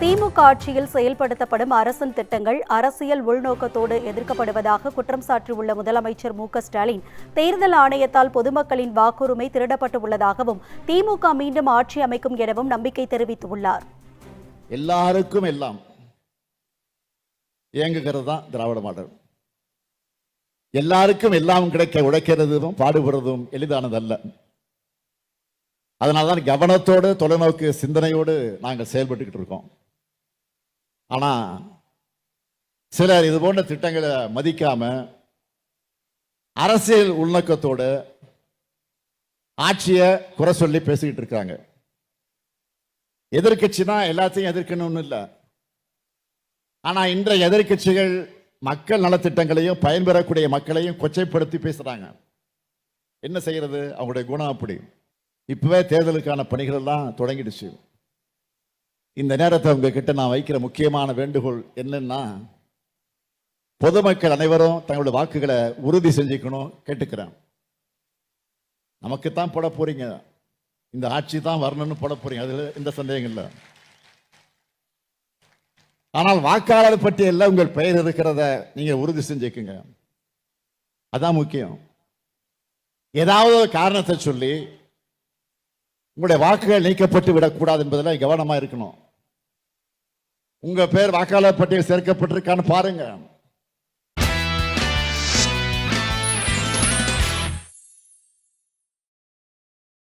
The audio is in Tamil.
திமுக ஆட்சியில் செயல்படுத்தப்படும் அரசின் திட்டங்கள் அரசியல் உள்நோக்கத்தோடு எதிர்க்கப்படுவதாக குற்றம் சாட்டியுள்ள முதலமைச்சர் மு ஸ்டாலின் தேர்தல் ஆணையத்தால் பொதுமக்களின் வாக்குரிமை திருடப்பட்டு உள்ளதாகவும் திமுக மீண்டும் ஆட்சி அமைக்கும் எனவும் நம்பிக்கை தெரிவித்துள்ளார். எல்லாருக்கும் எல்லாம் இயங்குகிறது தான் திராவிட மாடல். எல்லாருக்கும் எல்லாம் கிடைக்க உழைக்கிறதும் பாடுபடுறதும் எளிதானதல்ல அதனால்தான் கவனத்தோடு தொலைநோக்கு சிந்தனையோடு நாங்கள் செயல்பட்டுக்கிட்டு இருக்கோம். ஆனா சிலர் இது போன்ற திட்டங்களை மதிக்காம அரசியல் உள்நோக்கத்தோடு ஆட்சியை குறை சொல்லி பேசிக்கிட்டு இருக்காங்க. எதிர்கட்சினா எல்லாத்தையும் எதிர்க்கணும்னு இல்லை. ஆனா இன்றைய எதிர்க்கட்சிகள் மக்கள் நலத்திட்டங்களையும் பயன்பெறக்கூடிய மக்களையும் கொச்சைப்படுத்தி பேசுறாங்க. என்ன செய்யறது? அவங்களுடைய குணம் அப்படி. இப்பவே தேர்தலுக்கான பணிகள் எல்லாம் தொடங்கிடுச்சு. இந்த நேரத்தை உங்ககிட்ட நான் வைக்கிற முக்கியமான வேண்டுகோள் என்னன்னா பொதுமக்கள் அனைவரும் தங்களுடைய வாக்குகளை உறுதி செஞ்சுக்கணும் கேட்டுக்கிறேன். நமக்குத்தான் போட போறீங்க. இந்த ஆட்சி தான் வரணும்னு போட போறீங்க. அதுல எந்த சந்தேகம் இல்லை. ஆனால் வாக்காளர் பட்டியலில் உங்கள் பெயர் இருக்கிறத நீங்க உறுதி செஞ்சுக்குங்க. அதான் முக்கியம். ஏதாவது ஒரு காரணத்தை சொல்லி உங்களுடைய வாக்குகள் நீக்கப்பட்டு விடக்கூடாது என்பதில் கவனமாக இருக்கணும். உங்க பேர் வாக்காளர் பட்டியல் சேர்க்கப்பட்டிருக்கான்னு பாருங்க.